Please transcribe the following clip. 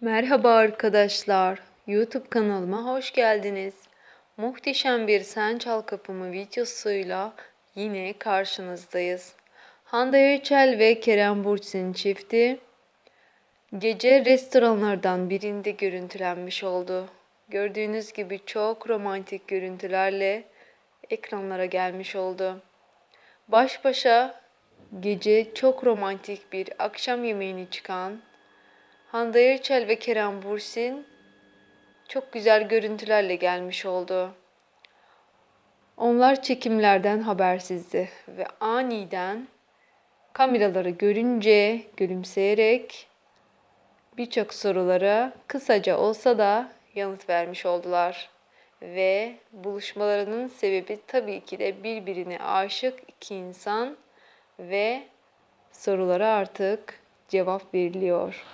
Merhaba arkadaşlar. YouTube kanalıma hoş geldiniz. Muhteşem bir Sen Çal Kapımı videosuyla yine karşınızdayız. Hande Erçel ve Kerem Bursin çifti gece restoranlardan birinde görüntülenmiş oldu. Gördüğünüz gibi çok romantik görüntülerle ekranlara gelmiş oldu. Baş başa gece çok romantik bir akşam yemeğini çıkan Hande Erçel ve Kerem Bursin çok güzel görüntülerle gelmiş oldu. Onlar çekimlerden habersizdi ve aniden kameraları görünce gülümseyerek birçok sorulara kısaca olsa da yanıt vermiş oldular. Ve buluşmalarının sebebi tabii ki de birbirine aşık iki insan ve sorulara artık cevap veriliyor.